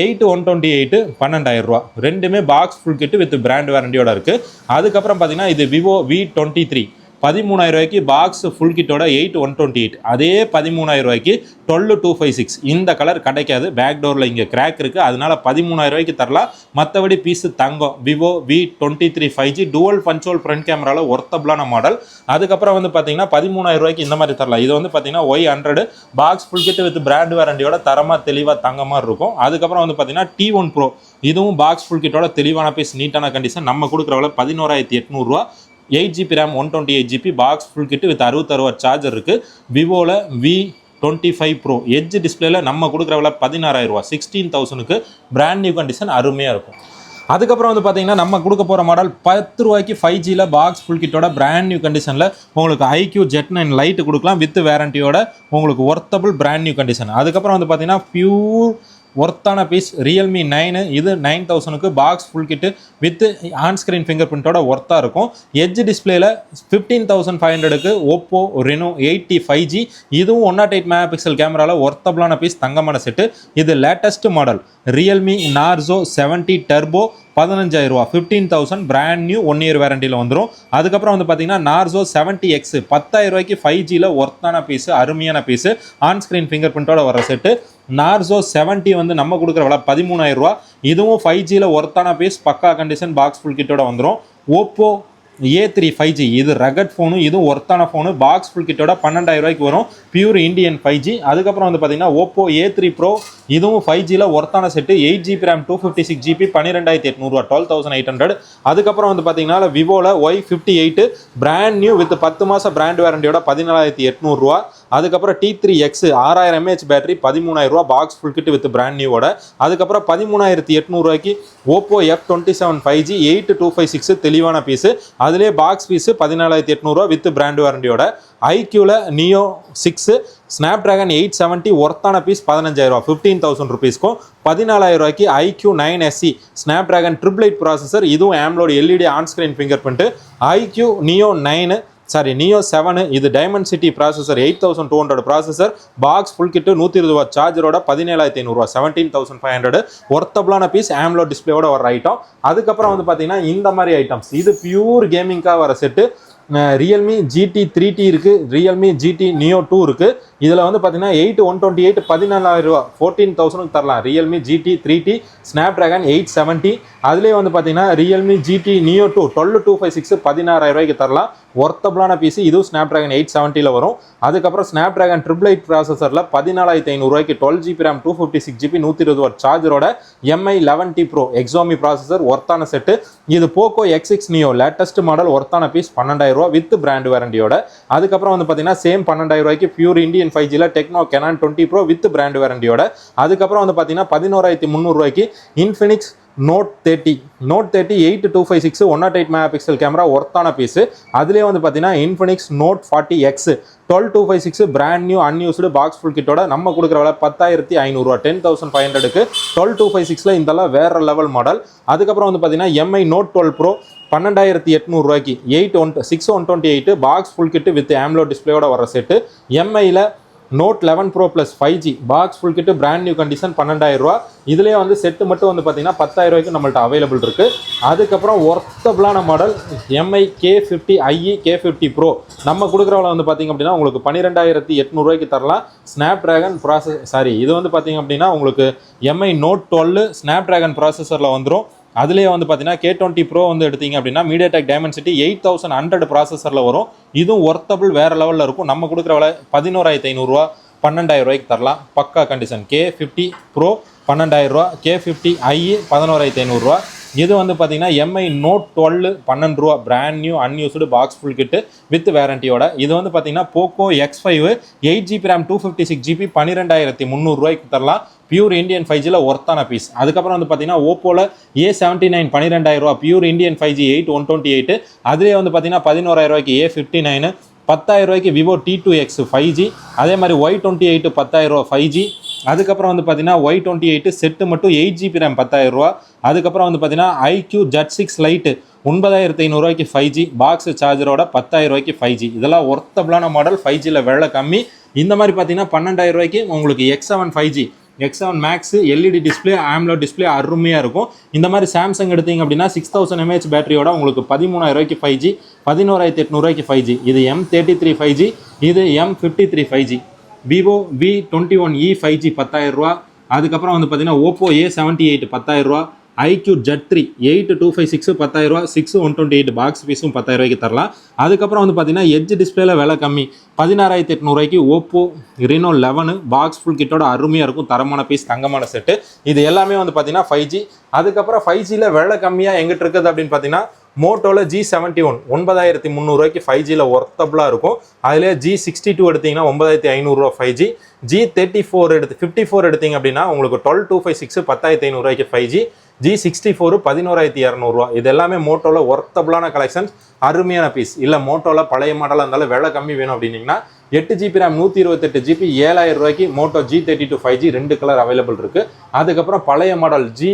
eight one twenty eight பன்னெண்டாயிரம் ரூபா. ரெண்டுமே box full kit with brand வாரண்டியோட இருக்குது அதுக்கப்புறம் பார்த்தீங்கன்னா இது விவோ வி டுவெண்ட்டி த்ரீ பதிமூணாயிரம் ரூபாய்க்கு பாக்ஸ் ஃபுல் கிட்டோட எயிட் ஒன் டுவெண்ட்டி எயிட் அதே பதிமூணாயிரம் ரூபாய்க்கு டுவெல் டூ ஃபைவ் சிக்ஸ் இந்த கலர் கிடைக்காது. பேக் டோரில் இங்கே கிராக் இருக்குது அதனால பதிமூணாயிரம் ரூபாய்க்கு தரலாம். மற்றபடி பீஸு தங்கம் Vivo V twenty three five G dual punch hole front கேமராவில் ஒர்த்தபிளான மாடல் அதுக்கப்புறம் வந்து பார்த்தீங்கன்னா பதிமூணாயிரம் ரூபாய்க்கு இந்த மாதிரி தரலாம். இது வந்து பார்த்தீங்கன்னா Y hundred box full kit with brand வாரண்டியோட தரமாக தெளிவாக தங்க மாதிரி இருக்கும். அதுக்கப்புறம் வந்து பார்த்தீங்கன்னா டி ஒன் ப்ரோ இதுவும் பாக்ஸ் ஃபுல் கிட்டோட தெளிவான பீஸ் நீட்டான கண்டிஷன் நம்ம கொடுக்குற விலை பதினோராயிரத்தி எட்நூறுரூவா eight GB RAM one twenty eight GB box full kit with அறுபத்தறுவா charger இருக்குது விவோவில் V twenty five pro edge டிஸ்பிளேல நம்ம கொடுக்குற விலை பதினாறாயிரம் சிக்ஸ்டீன் தௌசண்ட்க்கு பிராண்ட் நியூ கண்டிஷன் அருமையாக இருக்கும். அதுக்கப்புறம் வந்து பார்த்தீங்கன்னா நம்ம கொடுக்க போகிற மாடல் பத்து ரூபாய்க்கு ஃபைவ் ஜியில் பாக்ஸ் ஃபுல் கிட்டோட பிராண்ட் நியூ கண்டிஷனில் உங்களுக்கு ஐக்யூ ஜெட் நைன் லைட்டு கொடுக்கலாம். வித் வேரண்டியோட உங்களுக்கு ஒர்த்தபிள் பிராண்ட் நியூ கண்டிஷன் அதுக்கப்புறம் வந்து பார்த்தீங்கன்னா பியூர் ஒர்த்தான பீஸ் ரியல்மி நைனு இது நைன் தௌசண்ட்க்கு box full kit with on screen finger பிரிண்ட்டோட ஒர்த்தாக இருக்கும். எஜ் டிஸ்பிளேல ஃபிஃப்டீன் தௌசண்ட் ஃபைவ் ஹண்ட்ரடுக்கு Oppo Reno eighty five G இதுவும் one nought eight mega pixel கேமராவில் ஒர்த்தபிளான பீஸ் தங்கமான செட்டு இது latest model Realme Narzo seventy turbo பதினஞ்சாயிரம் ரூபா fifteen thousand brand new one year வேரண்டியில் வந்துடும் அதுக்கப்புறம் வந்து பார்த்தீங்கன்னா நார்சோ செவன்ட்டி எக்ஸ் பத்தாயிரம் ரூபாய்க்கு ஃபைவ் ஜியில் ஒர்த்தான பீஸு அருமையான பீஸு ஆன்ஸ்க்ரீன் ஃபிங்கர் பிரிண்ட்டோட வர செட்டு நார்சோ செவன்ட்டி வந்து நம்ம கொடுக்குற விலை பதிமூணாயிரரூவா இதுவும் ஃபைவ் ஜியில் ஒர்த்தான பீஸ் பக்கா கண்டிஷன் பாக்ஸ் ஃபுல் கிட்டோட வந்துடும் Oppo A three five G இது ரகட் ஃபோனு இதுவும் ஒர்த்தான ஃபோனு பாக்ஸ் ஃபுல் கிட்டோட பன்னெண்டாயிரம் ரூபாய்க்கு வரும். பியூர் இண்டியன் ஃபைவ் ஜி அதுக்கப்புறம் வந்து பார்த்தீங்கன்னா ஓப்போ ஏ த்ரீ ப்ரோ இதுவும் ஃபைவ் ஜியில் ஒர்த்தான set eight GB RAM two fifty six GB பன்னிரெண்டாயிரத்தி எட்நூறுவா டுவெல் தௌசண்ட் எயிட் ஹண்ட்ரட் அதுக்கப்புறம் வந்து பார்த்தீங்கன்னா விவோவில் Y fifty eight brand new with பத்து மாதம் பிராண்ட் வாரண்டியோட பதினாலாயிரத்தி எட்நூறுரூவா அதுக்கப்புறம் டி த்ரீ எக்ஸ் ஆறாயிரம் எம்ஏஹெச் பேட்டரி பதிமூணாயிரம் ரூபா box full kit with brand நியூவோட அதுக்கப்புறம் பதிமூணாயிரத்தி எட்நூறுவாய்க்கு Oppo F twenty seven five G eight two five six தெளிவான பீஸு அதிலே பாக்ஸ் பீஸு பதினாலாயிரத்தி எட்நூறுவா வித் பிராண்ட் வாரண்டியோட ஐக்யூவில் Neo six Snapdragon eight seventy ஒர்த்தான பீஸ் பதினஞ்சாயிரரூவா ஃபிஃப்டீன் தௌசண்ட் ருபீஸ்க்கும் பதினாலாயிரம் ரூபாய்க்கு iQOO nine SE Snapdragon triple eight processor இதுவும் ஆம்லோட LED on screen finger print iQOO Neo nine sorry Neo seven இது Dimensity processor eight thousand two hundred processor box full kit நூற்றி இருபது ரூபா சார்ஜரோட பதினேழாயிரத்தி ஐநூறுரூவா செவன்டீன் தௌசண்ட் ஃபைவ் ஹண்ட்ரட் ஒர்த்தபிளான பீஸ் ஆம்லோ டிஸ்பிளேவோட வர ஐட்டம் அதுக்கப்புறம் வந்து பார்த்தீங்கன்னா இந்த மாதிரி ஐட்டம்ஸ் இது பியூர் கேமிங்காக வர set Realme GT three T இருக்குது ரியல்மி ஜிடி நியோ டூ இருக்குது இதில் வந்து பார்த்தீங்கன்னா எயிட் ஒன் டுவெண்ட்டி எயிட் பதினாலாயிரம் ரூபா ஃபோர்டீன் தௌசண்ட்க்கு தரலாம். Realme GT three T Snapdragon eight seventy அதுலேயே வந்து பார்த்தீங்கன்னா Realme GT Neo two twelve two five six பதினாறாயிரம் ரூபாய்க்கு தரலாம். ஒர்த்தபிளான பிசி இதுவும் ஸ்னாப் ட்ராகன் எயிட் செவன்ட்டியில் வரும். அதுக்கப்புறம் ஸ்னாப் ட்ராகன் ட்ரிபிள் எயிட் ப்ராசஸரில் பதினாலாயிரத்தி ஐநூறுரூவாய்க்கு twelve GB RAM two fifty six GB நூற்றி இருபது வாட் சார்ஜரோட எம்ஐ லெவன் டி ப்ரோ எக்ஸாமி ப்ராசஸர் ஒர்த்தான செட்டு இது Poco X six Neo latest model ஒர்த்தான பீஸ் பன்னெண்டாயிரம் ரூபா வித் பிராண்ட் வாரண்டியோட அதுக்கப்புறம் வந்து பார்த்தீங்கன்னா சேம் பன்னெண்டாயிரரூவாய்க்கு pure Indian five ஜியில் Tecno Camon twenty pro with brand வாரண்டியோட அதுக்கப்புறம் வந்து பார்த்தீங்கன்னா பதினோராயிரத்தி முந்நூறுரூவாய்க்கு Infinix Note thirty Note thirty eight two five six one nought eight mega pixel camera ஒர்த்தான பீஸு அதுலேயே வந்து பார்த்தீங்கன்னா Infinix Note forty X twelve two five six brand new unused box full கிட்டோட நம்ம கொடுக்குற விலை பத்தாயிரத்தி ஐநூறுரூவா டென் தௌசண்ட் ஃபைவ் ஹண்ட்ரடுக்கு டுவெல் டூ ஃபைவ் சிக்ஸில் இதெல்லாம் வேற லெவல் மாடல் அதுக்கப்புறம் வந்து பார்த்தீங்கன்னா எம்ஐ நோட் டுவெல் ப்ரோ பன்னெண்டாயிரத்தி எட்நூறுரூவாய்க்கு eight one six one twenty eight box full kit with AMOLED டிஸ்பிளேயோட வர set எம்ஐயில் Note eleven pro plus five G box full kit brand new condition பன்னெண்டாயிரம் ரூபா. இதுலேயே வந்து செட்டு மட்டும் வந்து பார்த்தீங்கன்னா பத்தாயிரம் ரூபாய்க்கு நம்மள்ட்ட அவைலபிள் இருக்குது அதுக்கப்புறம் ஒர்த்தபிளான model Mi K fifty ie K fifty pro நம்ம கொடுக்குறவள வந்து பார்த்தீங்க அப்படின்னா உங்களுக்கு பன்னிரெண்டாயிரத்தி எட்நூறுவாய்க்கு தரலாம். ஸ்னாப் ட்ராகன் ப்ராசஸ் சாரி இது வந்து பார்த்தீங்க அப்படின்னா உங்களுக்கு Mi Note twelve Snapdragon ப்ராசஸரில் வந்துடும் அதுலேயே வந்து பார்த்தீங்கன்னா கே டுவெண்ட்டி ப்ரோ வந்து எடுத்தீங்க அப்படின்னா MediaTek Dimensity eight thousand hundred ப்ராசஸரில் வரும். இதுவும் ஒர்த்தபிள் வேறு லெவலில் இருக்கும். நம்ம கொடுக்குற விலை பதினோராயிரத்தி ஐநூறுரூவா பன்னெண்டாயிரம் ரூபாய்க்கு தரலாம். பக்கா கண்டிஷன் கே ஃபிஃப்டி ப்ரோ பன்னெண்டாயிரம் ரூபா. கே ஃபிஃப்டி ஐ பதினோராயிரத்தி ஐநூறுரூவா இது வந்து பார்த்தீங்கன்னா எம்ஐ நோட் டுவெல் பன்னெண்டு ரூபா. Brand new unused box full kit with வேரண்டியோட இது வந்து பார்த்தீங்கன்னா Poco X five eight GB RAM two fifty six GB பன்னிரெண்டாயிரத்தி முந்நூறுரூவாய்க்கு தரலாம். பியூர் இந்தியன் ஃபைவ் ஜியில் ஒர்த்தான பீஸ் அதுக்கப்புறம் வந்து பார்த்தீங்கன்னா ஓப்போவில் ஏ செவன்ட்டி நைன் பன்னிரெண்டாயிரம் ரூபா pure Indian five G eight one twenty eight அதுலேயே வந்து பார்த்தீங்கன்னா பதினோராயிரம் ரூபாய்க்கு ஏ ஃபிஃப்டி நைனு பத்தாயிரம் ரூபாய்க்கு Vivo T two X five G அதே மாதிரி ஒய் டுவெண்ட்டி எயிட் பத்தாயிரம் ரூபா ஃபைவ் ஜி அதுக்கப்புறம் வந்து பார்த்தீங்கன்னா ஒய் டுவெண்ட்டி எயிட் செட்டு மட்டும் எயிட் ஜிபி ரேம் பத்தாயிரம் ரூபா அதுக்கப்புறம் வந்து பார்த்தீங்கன்னா ஐக்யூ ஜட் சிக்ஸ் லைட்டு ஒன்பதாயிரத்தி ஐநூறுரூவாய்க்கு ஃபைவ் ஜி பாக்ஸ் சார்ஜரோட பத்தாயிரம் ரூபாய்க்கு ஃபைவ் ஜி இதெல்லாம் ஒர்த்தபிளான மாடல் ஃபைவ் ஜியில் வெலை கம்மி. இந்த மாதிரி பார்த்தீங்கன்னா பன்னெண்டாயிரம் ரூபாய்க்கு உங்களுக்கு X seven five G X seven max LED display AMOLED display அருமையாக இருக்கும். இந்த மாதிரி சாம்சங் எடுத்தீங்க அப்படின்னா சிக்ஸ் தௌசண்ட் எம்ஏஹெச் பேட்டரியோட உங்களுக்கு பதிமூணாயிரம் ரூபாய்க்கு ஃபைவ் ஜி பதினோராயிரத்தி எட்நூறுவாய்க்கு ஃபைவ் ஜி இது M thirty three five G இது M fifty three five G Vivo V twenty one E five G பத்தாயிரரூவா அதுக்கப்புறம் வந்து பார்த்தீங்கன்னா Oppo A seventy eight பத்தாயிரரூவா iQOO Z three eight two five six பத்தாயிரம் six one twenty eight box பீஸும் பத்தாயிரம் ரூபாய்க்கு தரலாம். அதுக்கப்புறம் வந்து பார்த்தீங்கன்னா எட்ஜ் டிஸ்பிளேல விலை கம்மி. பதினாறாயிரத்தி எட்நூறுவாய்க்கு Oppo Reno eleven box full கிட்டோட அருமையாக இருக்கும். தரமான பீஸ் தங்கமான செட்டு இது எல்லாமே வந்து பார்த்தீங்கன்னா ஃபைவ் ஜி அதுக்கப்புறம் ஃபைவ் ஜியில் விலை கம்மியாக எங்கிட்டு இருக்குது அப்படின்னு பார்த்தீங்கன்னா மோட்டோவில் ஜி செவன்ட்டி ஒன் ஒன்பதாயிரத்தி முந்நூறுவாய்க்கு ஃபைவ் ஜியில் ஒர்த்தபுளாக இருக்கும். அதிலே ஜி சிக்ஸ்டி டூ எடுத்தீங்கன்னா ஒன்பதாயிரத்தி ஐநூறுரூவா five G G thirty four எடுத்து ஃபிஃப்டி ஃபோர் எடுத்தீங்க அப்படின்னா உங்களுக்கு டுவெல் டூ ஃபைவ் சிக்ஸ் பத்தாயிரத்தி ஐநூறுரூவாய்க்கு five G G sixty four பதினோராயிரத்தி இரநூறுவா. இது எல்லாமே மோட்டோவில் ஒர்த்தபுளான கலெக்ஷன்ஸ் அருமையான பீஸ் இல்லை மோட்டோவில் பழைய மாடலாக இருந்தாலும் விலை கம்மி வேணும் அப்படின்னிங்கன்னா எட்டு ஜிபி ரேம் நூற்றி இருபத்தெட்டு ஜிபி ஏழாயிரம் ரூபாய்க்கு Moto G thirty two five G ரெண்டு கலர் அவைலபிள் இருக்குது அதுக்கப்புறம் பழைய model G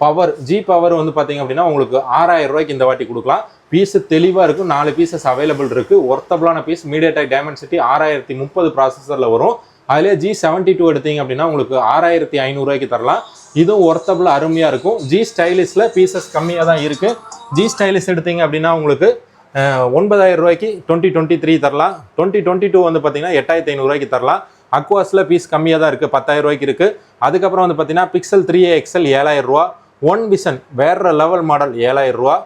power G power வந்து பார்த்தீங்க அப்படின்னா உங்களுக்கு ஆறாயிரம் ரூபாய்க்கு இந்த வாட்டி கொடுக்கலாம். பீஸு தெளிவாக இருக்கும். நாலு பீசஸ் அவைலபிள் இருக்குது ஒர்த்தபுளான piece MediaTek Dimensity ஆறாயிரத்தி முப்பது ப்ராசஸரில் வரும். அதிலே ஜி செவன்ட்டி டூ எடுத்தீங்க அப்படின்னா உங்களுக்கு ஆறாயிரத்தி ஐநூறுரூவாய்க்கு தரலாம். இதுவும் ஒர்த்தபிள் அருமையாக இருக்கும். ஜி ஸ்டைலிஷில் பீசஸ் கம்மியாக தான் இருக்குது ஜி ஸ்டைலிஷ் எடுத்தீங்க அப்படின்னா உங்களுக்கு ஒன்பதாயிரம் ரூபாய்க்கு டுவெண்ட்டி டுவெண்ட்டி த்ரீ தரலாம். டுவெண்ட்டி டுவெண்ட்டி டூ வந்து பார்த்தீங்கன்னா எட்டாயிரத்தி ஐநூறுரூவாய்க்கு தரலாம். அக்வாஸில் பீஸ் கம்மியாக தான் இருக்குது பத்தாயிரம் ரூபாய்க்கு இருக்குது அதுக்கப்புறம் வந்து பார்த்தீங்கன்னா பிக்சல் த்ரீ ஏ எக்ஸல் ஏழாயிரம் ரூபா. ஒன் விசன் வேற லெவல் மாடல் ஏழாயிரம் ரூபா.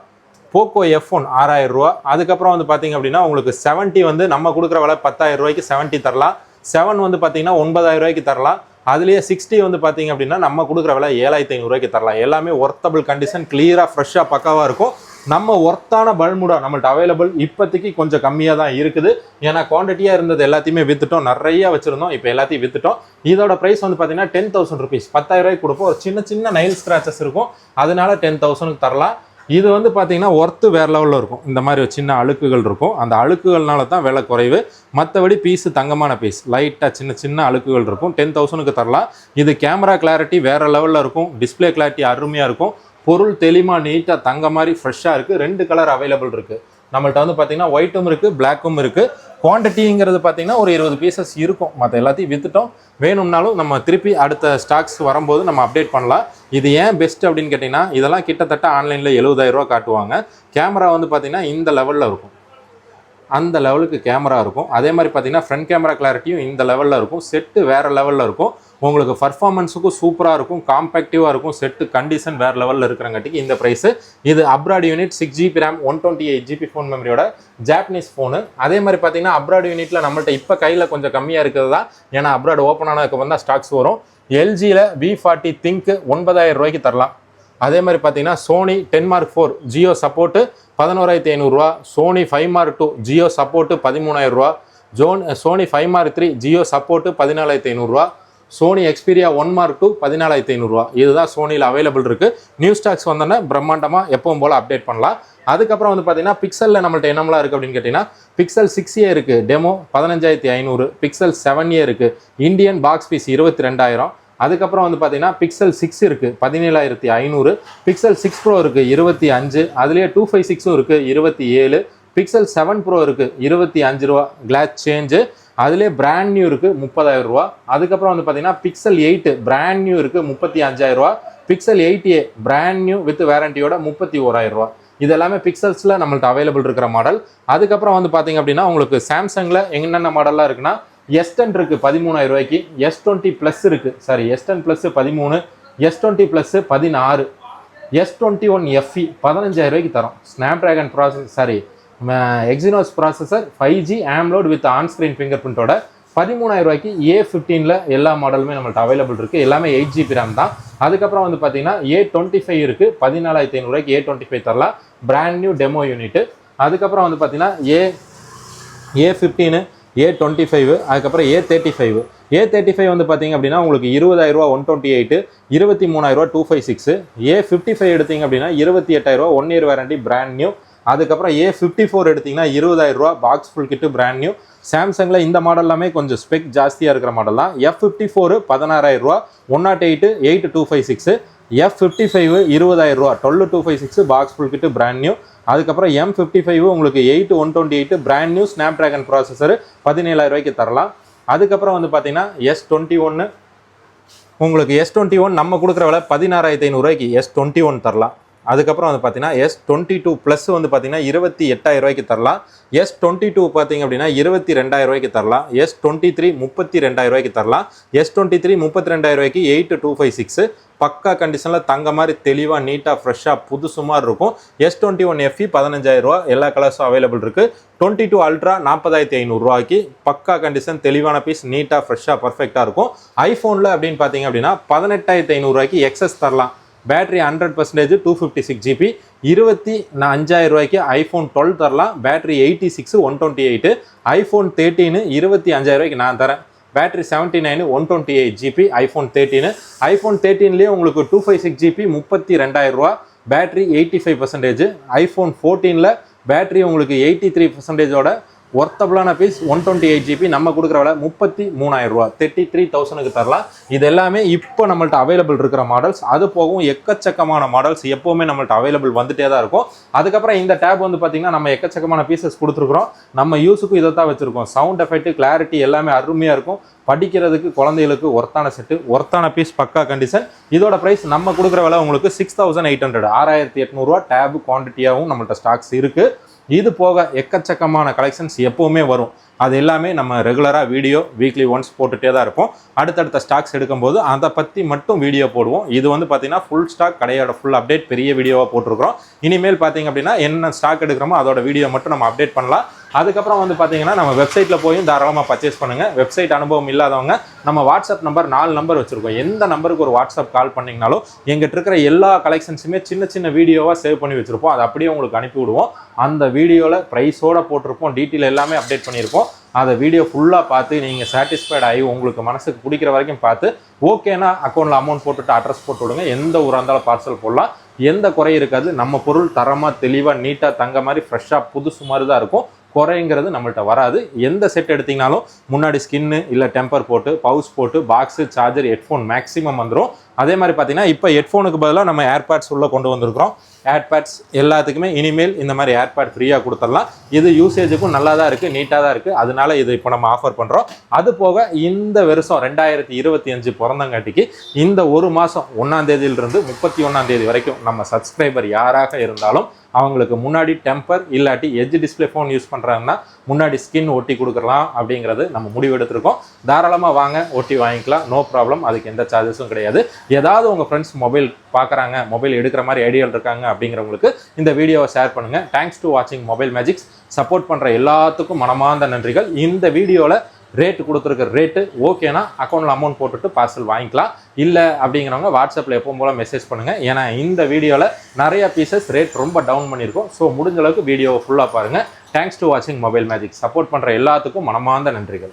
போக்கோ எஃப் ஒன் ஆறாயிரம் ரூபா. அதுக்கப்புறம் வந்து பார்த்தீங்க அப்படின்னா உங்களுக்கு செவன்ட்டி வந்து நம்ம கொடுக்குற விலை பத்தாயிரம் ரூபாய்க்கு செவன்ட்டி தரலாம். செவன் வந்து பார்த்தீங்கன்னா ஒன்பதாயிரம் ரூபாய்க்கு தரலாம். அதுலேயே சிக்ஸ்டி வந்து பார்த்தீங்க அப்படின்னா நம்ம கொடுக்குற விலை ஏழாயிரத்தி ஐநூறுரூவாய்க்கு தரலாம். எல்லாமே ஒர்த்தபிள் கண்டிஷன் கிளியராக ஃப்ரெஷ்ஷாக பக்காவாக இருக்கும். நம்ம ஒர்த்தான பல்முடா நம்மள்ட்ட அவைலபிள் இப்போதைக்கு கொஞ்சம் கம்மியாக தான் இருக்குது. ஏன்னா குவான்டிட்டியாக இருந்தது எல்லாத்தையுமே வித்துட்டோம். நிறைய வச்சுருந்தோம். இப்போ எல்லாத்தையும் வித்துட்டோம். இதோட ப்ரைஸ் வந்து பார்த்தீங்கன்னா டென் தௌசண்ட் ருபீஸ் பத்தாயிரம் ரூபாய்க்கு கொடுப்போம். ஒரு சின்ன சின்ன நைல் ஸ்க்ராச்சஸ் இருக்கும். அதனால டென் தௌசண்ட்க்கு தரலாம். இது வந்து பார்த்தீங்கன்னா ஒர்த்து வேற லெவலில் இருக்கும். இந்த மாதிரி ஒரு சின்ன அழுக்குகள் இருக்கும். அந்த அழுக்குகள்னால தான் விலை குறைவு. மற்றபடி பீஸு தங்கமான பீஸ் லைட்டாக சின்ன சின்ன அழுக்குகள் இருக்கும். டென் தௌசண்ட்க்கு தரலாம். இது கேமரா கிளாரிட்டி வேறு லெவலில் இருக்கும். டிஸ்ப்ளே கிளாரிட்டி அருமையாக இருக்கும். பொருள் தெளிமா நீட்டாக தங்க மாதிரி ஃப்ரெஷ்ஷாக இருக்குது ரெண்டு கலர் அவைலபிள் இருக்குது நம்மள்ட்ட வந்து பார்த்தீங்கன்னா ஒயிட்டும் இருக்குது பிளாக்கும் இருக்குது குவான்டிட்டிங்கிறது பார்த்தீங்கன்னா ஒரு இருபது பீசஸ் இருக்கும். மற்ற எல்லாத்தையும் வித்துட்டோம். வேணும்னாலும் நம்ம திருப்பி அடுத்த ஸ்டாக்ஸ் வரும்போது நம்ம அப்டேட் பண்ணலாம். இது ஏன் பெஸ்ட் அப்படின்னு கேட்டிங்கன்னா இதெல்லாம் கிட்டத்தட்ட ஆன்லைனில் எழுபதாயிரம் ரூபா காட்டுவாங்க. கேமரா வந்து பார்த்தீங்கன்னா இந்த லெவலில் இருக்கும். அந்த லெவலுக்கு கேமரா இருக்கும். அதே மாதிரி பார்த்தீங்கன்னா ஃப்ரண்ட் கேமரா கிளாரிட்டியும் இந்த லெவலில் இருக்கும். செட்டு வேறு லெவலில் இருக்கும். உங்களுக்கு பர்ஃபார்மன்ஸுக்கும் சூப்பராக இருக்கும் காம்பேக்டிவாக இருக்கும் செட்டு கண்டிஷன் வேறு லெவலில் இருக்கிறங்காட்டிக்கு இந்த ப்ரைஸு இது abroad unit six GB RAM one twenty eight GB phone மெமரியோட Japanese phone அதே மாதிரி பார்த்தீங்கன்னா அப்ராட் யூனிட்டில் நம்மள்ட்ட இப்போ கையில் கொஞ்சம் கம்மியாக இருக்கிறது தான். ஏன்னா அப்ராட் ஓப்பன் ஆனதுக்கு தான் ஸ்டாக்ஸ் வரும். எல்ஜியில் வி ஃபார்ட்டி திங்க் ஒன்பதாயிரம் ரூபாய்க்கு தரலாம். அதே மாதிரி பார்த்தீங்கன்னா Sony ten mark four Jio support பதினோராயிரத்தி ஐநூறுரூவா Sony five mark two Jio support பதிமூணாயிரம் ரூபா. Zone Sony five mark three Jio support பதினாலாயிரத்தி ஐநூறுரூவா Sony Xperia one mark two பதினாலாயிரத்தி ஐநூறுரூவா இதுதான் சோனியில் அவைலபிள் இருக்குது நியூ ஸ்டாக்ஸ் வந்தோன்னே பிரம்மாண்டமாக எப்பவும் போல் அப்டேட் பண்ணலாம். அதுக்கப்புறம் வந்து பார்த்தீங்கன்னா பிக்சலில் நம்மள்ட்ட என்னமெல்லாம் இருக்குது அப்படின்னு கேட்டிங்கன்னா பிக்சல் சிக்ஸ் ஏ இருக்குது டெமோ பதினஞ்சாயிரத்தி ஐநூறு பிக்சல் செவன் ஏ இருக்குது இந்தியன் பாக்ஸ் பீஸ் இருபத்தி ரெண்டாயிரம் அதுக்கப்புறம் வந்து பார்த்தீங்கன்னா பிக்சல் சிக்ஸ் இருக்குது பதினேழாயிரத்தி ஐநூறு. பிக்சல் சிக்ஸ் ப்ரோ இருக்குது இருபத்தி அஞ்சு. அதுலேயே டூ ஃபைவ் சிக்ஸும் இருக்குது இருபத்தி ஏழு. பிக்சல் செவன் ப்ரோ இருக்குது இருபத்தி அஞ்சு ரூபா. கிளாஸ் சேஞ்சு அதுலேயே பிராண்ட் நியூ இருக்குது முப்பதாயிரம் ரூபா. அதுக்கப்புறம் வந்து பார்த்தீங்கன்னா பிக்சல் எயிட்டு பிராண்ட் நியூ இருக்குது முப்பத்தி அஞ்சாயிரம் ரூபா. Pixel eight A brand new with வேரண்டியோட முப்பத்தி ஓராயிரம் ரூபா. இது எல்லாமே பிக்சல்ஸில் நம்மள்ட்ட அவைலபிள் இருக்கிற மாடல் அதுக்கப்புறம் வந்து பார்த்தீங்க அப்படின்னா உங்களுக்கு சாம்சங்கில் என்னென்ன மாடல்லாம் இருக்குன்னா எஸ் டென் இருக்குது பதிமூணாயிரம் ரூபாய்க்கு. எஸ் டுவெண்ட்டி ப்ளஸ் இருக்குது சாரி எஸ் டென் ப்ளஸ் பதிமூணு எஸ் டுவெண்ட்டி ப்ளஸ் பதினாறு. எஸ் டுவெண்ட்டி ஒன் எஃப்இ பதினஞ்சாயிரம் ரூபாய்க்கு தரோம். Snapdragon process sorry Exynos processor five G AMOLED with on screen finger பிரிண்டோட பதிமூணாயிரம் ரூபாய்க்கு ஏ ஃபிஃப்டீனில் எல்லா மாடலுமே நம்மள்ட்ட அவைலபிள் இருக்குது எல்லாமே எயிட் ஜிபி ரேம் தான். அதுக்கப்புறம் வந்து பார்த்தீங்கன்னா ஏ டுவெண்ட்டி ஃபைவ் இருக்குது பதினாலாயிரத்தி ஐநூறுரூவாய்க்கு ஏ டுவெண்ட்டி ஃபைவ் தரலாம். பிராண்ட் நியூ டெமோ யூனிட்டு அதுக்கப்புறம் வந்து பார்த்தீங்கன்னா A A fifteen A twenty five அதுக்கப்புறம் A thirty five A thirty five வந்து பார்த்தீங்க அப்படின்னா உங்களுக்கு இருபதாயிரரூவா ஒன் டுவெண்ட்டி எயிட்டு இருபத்தி மூணாயிரரூவா two five six A fifty five எடுத்தீங்க அப்படின்னா இருபத்தி எட்டாயிரரூவா one year warranty brand new அதுக்கப்புறம் ஏ ஃபிஃப்டி ஃபோர் எடுத்தீங்கன்னா இருபதாயிரரூவா box full kit brand new சாம்சங்கில் இந்த மாடல் எல்லாமே கொஞ்சம் ஸ்பெக் ஜாஸ்தியாக இருக்கிற மாடல் தான். F fifty four பதினாறாயிரரூவா one nought eight eight two five six F fifty five இருபதாயிரரூவா twelve two five six box full kit brand new அதுக்கப்புறம் எம் ஃபிஃப்டி ஃபைவ் உங்களுக்கு eight one twenty eight brand new Snapdragon processor பதினேழாயிரம் ரூபாய்க்கு தரலாம். அதுக்கப்புறம் வந்து பார்த்தீங்கன்னா எஸ் டுவெண்ட்டி ஒன்று உங்களுக்கு எஸ் டுவெண்ட்டி ஒன் நம்ம கொடுக்குற விலை பதினாறாயிரத்தி ஐநூறுரூவாய்க்கு எஸ் டுவெண்ட்டி ஒன் தரலாம். அதுக்கப்புறம் வந்து பார்த்தீங்கன்னா எஸ் டுவெண்ட்டி டூ ப்ளஸ் வந்து பார்த்தீங்கன்னா இருபத்தி எட்டாயிரம் ரூபாய்க்கு தரலாம். எஸ் டுவெண்ட்டி டூ பார்த்தீங்க அப்படின்னா இருபத்தி ரெண்டாயிரம் ரூபாய்க்கு தரலாம். எஸ் டுவெண்ட்டி த்ரீ முப்பத்தி ரெண்டாயிரம் ரூபாய்க்கு தரலாம். எஸ் டுவெண்ட்டி த்ரீ முப்பத்தி ரெண்டாயிரம் ரூபாய்க்கு எயிட் டூ ஃபைவ் சிக்ஸ். பக்கா கண்டிஷனில் தங்க மாதிரி தெளிவாக நீட்டாக ஃப்ரெஷ்ஷாக புதுசு மாதிரி இருக்கும். எஸ் டுவெண்ட்டி ஒன் எஃப்இ பதினஞ்சாயிரம் ரூபா. எல்லா கலர்ஸும் அவைலபிள் இருக்குது டுவெண்ட்டி டூ அல்ட்ரா நாற்பதாயிரத்தி ஐநூறுரூவாய்க்கு பக்கா கண்டிஷன் தெளிவான பீஸ் நீட்டாக ஃப்ரெஷ்ஷாக பர்ஃபெக்டாக இருக்கும். ஐஃபோனில் அப்படின்னு பார்த்தீங்க அப்படின்னா பதினெட்டாயிரத்தி ஐநூறுரூவாய்க்கு எக்ஸஸ் தரலாம். Battery hundred percentage two fifty six GB இருபத்தி அஞ்சாயிரம் ரூபாய்க்கு ஐஃபோன் டுவெல் தரலாம். Battery eighty six one twenty eight iPhone thirteen இருபத்தி அஞ்சாயிரம் ரூபாய்க்கு நான் தரேன். Battery seventy nine one twenty eight GB iPhone thirteen iPhone தேர்ட்டீன்லேயே உங்களுக்கு டூ ஃபைவ் சிக்ஸ் ஜிபி முப்பத்தி ரெண்டாயிரம் ரூபா. Battery eighty five percentage iPhone ஃபோர்டீனில் battery உங்களுக்கு எயிட்டி த்ரீ பர்சன்டேஜோட ஒர்த்தபிளான piece one twenty eight GB நம்ம கொடுக்குற விலை முப்பத்தி மூணாயிரம் ரூபா. தேர்ட்டி த்ரீ தௌசண்ட்க்கு தரலாம். இது எல்லாமே இப்போ நம்மள்ட்ட அவைலபிள் இருக்கிற மாடல்ஸ் அது போகவும் எக்கச்சக்கமான மாடல்ஸ் எப்போவுமே நம்மள்ட்ட அவைலபிள் வந்துட்டே தான் இருக்கும். அதுக்கப்புறம் இந்த டேப் வந்து பார்த்தீங்கன்னா நம்ம எக்கச்சக்கமான பீசஸ் கொடுத்துருக்குறோம். நம்ம யூஸுக்கும் இதை தான் வச்சுருக்கோம். சவுண்ட் எஃபெக்ட் கிளாரிட்டி எல்லாமே அருமையாக இருக்கும். படிக்கிறதுக்கு குழந்தைகளுக்கு ஒர்த்தான செட்டு ஒர்த்தான பீஸ் பக்கா கண்டிஷன் இதோட ப்ரைஸ் நம்ம கொடுக்குற விலை உங்களுக்கு சிக்ஸ் தௌசண்ட் எயிட் ஹண்ட்ரட் ஆறாயிரத்தி எட்நூறுவா டேப் குவான்டிட்டியாகவும் நம்மள்ட்ட ஸ்டாக்ஸ் இருக்குது இது போக எக்கச்சக்கமான கலெக்ஷன்ஸ் எப்போவுமே வரும். அது எல்லாமே நம்ம ரெகுலராக வீடியோ வீக்லி ஒன்ஸ் போட்டுகிட்டே தான் இருப்போம். அடுத்தடுத்த ஸ்டாக்ஸ் எடுக்கும்போது அதை பற்றி மட்டும் வீடியோ போடுவோம். இது வந்து பார்த்திங்கன்னா ஃபுல் ஸ்டாக் கடையோட ஃபுல் அப்டேட் பெரிய வீடியோவாக போட்டிருக்கிறோம். இனிமேல் பார்த்தீங்க அப்படின்னா என்ன ஸ்டாக் எடுக்கிறோமோ அதோட வீடியோ மட்டும் நம்ம அப்டேட் பண்ணலாம். அதுக்கப்புறம் வந்து பார்த்தீங்கன்னா நம்ம வெப்சைட்டில் போயும் தாராளமாக பர்ச்சேஸ் பண்ணுங்கள் வெப்சைட் அனுபவம் இல்லாதவங்க நம்ம வாட்ஸ்அப் நம்பர் நாலு நம்பர் வச்சுருக்கோம். எந்த நம்பருக்கு ஒரு வாட்ஸ்அப் கால் பண்ணிங்கனாலும் எங்கிட்ட இருக்கிற எல்லா கலெக்ஷன்ஸுமே சின்ன சின்ன வீடியோவாக சேவ் பண்ணி வச்சுருப்போம். அதை அப்படியே உங்களுக்கு அனுப்பி விடுவோம். அந்த வீடியோவில் ப்ரைஸோட போட்டிருப்போம். டீட்டெயில் எல்லாமே அப்டேட் பண்ணியிருப்போம். அதை வீடியோ ஃபுல்லாக பார்த்து நீங்கள் சாட்டிஸ்ஃபைட் ஆகி உங்களுக்கு மனசுக்கு பிடிக்கிற வரைக்கும் பார்த்து ஓகேனா அக்கௌண்ட்டில் அமௌண்ட் போட்டுட்டு அட்ரஸ் போட்டு விடுங்க. எந்த ஊராக இருந்தாலும் பார்சல் போடலாம். எந்த குறை இருக்காது. நம்ம பொருள் தரமாக தெளிவாக நீட்டாக தங்க மாதிரி ஃப்ரெஷ்ஷாக புதுசு மாதிரி தான் இருக்கும். குறைங்கிறது நம்மள்ட்ட வராது. எந்த செட் எடுத்தீங்கனாலும் முன்னாடி ஸ்கின்னு இல்லை டெம்பர் போட்டு பவுஸ் போட்டு பாக்ஸு சார்ஜர் ஹெட்ஃபோன் மேக்ஸிமம் வந்துடும் அதே மாதிரி பார்த்தீங்கன்னா இப்போ ஹெட்ஃபோனுக்கு பதிலாக நம்ம ஏர்பேட்ஸ் உள்ளே கொண்டு வந்திருக்கிறோம். ஏர்பேட்ஸ் எல்லாத்துக்குமே இனிமேல் இந்த மாதிரி ஏர்பேட் ஃப்ரீயாக கொடுத்துடலாம். இது யூசேஜுக்கும் நல்லா தான் இருக்குது நீட்டாக தான் இருக்குது அதனால இது இப்போ நம்ம ஆஃபர் பண்ணுறோம் அது போக இந்த வருஷம் ரெண்டாயிரத்தி இருபத்தி அஞ்சு பிறந்தங்காட்டிக்கு இந்த ஒரு மாதம் ஒன்றாந்தேதியிலிருந்து முப்பத்தி ஒன்றாந்தேதி வரைக்கும் நம்ம சப்ஸ்கிரைபர் யாராக இருந்தாலும் அவங்களுக்கு முன்னாடி டெம்பர் இல்லாட்டி எஜ் டிஸ்பிளே ஃபோன் யூஸ் பண்ணுறாங்கன்னா முன்னாடி ஸ்கின் ஒட்டி கொடுக்கலாம் அப்படிங்கிறது நம்ம முடிவு எடுத்திருக்கோம் தாராளமாக வாங்க ஒட்டி வாங்கிக்கலாம் நோ ப்ராப்ளம் அதுக்கு எந்த சார்ஜஸும் கிடையாது. ஏதாவது உங்கள் ஃப்ரெண்ட்ஸ் மொபைல் பார்க்குறாங்க மொபைல் எடுக்கிற மாதிரி ஐடியால் இருக்காங்க அப்படிங்கிறவங்களுக்கு இந்த வீடியோவை ஷேர் பண்ணுங்கள் தேங்க்ஸ் டு வாட்சிங் மொபைல் மேஜிக்ஸ் சப்போர்ட் பண்ணுற எல்லாத்துக்கும் மனமார்ந்த நன்றிகள். இந்த வீடியோவில் ரேட்டு கொடுத்துருக்க ரேட்டு ஓகேனா அக்கௌண்ட்டில் அமௌண்ட் போட்டுட்டு பார்சல் வாங்கிக்கலாம். இல்லை அப்படிங்கிறவங்க வாட்ஸ்அப்பில் எப்பவும் போல் மெசேஜ் பண்ணுங்கள் ஏன்னா இந்த வீடியோவில் நிறைய பீசஸ் ரேட் ரொம்ப டவுன் பண்ணியிருக்கோம். ஸோ முடிஞ்ச அளவுக்கு வீடியோவை ஃபுல்லாக பாருங்கள் தேங்க்ஸ் டு வாட்சிங் மொபைல் மேஜிக் சப்போர்ட் பண்ணுற எல்லாத்துக்கும் மனமார்ந்த நன்றிகள்.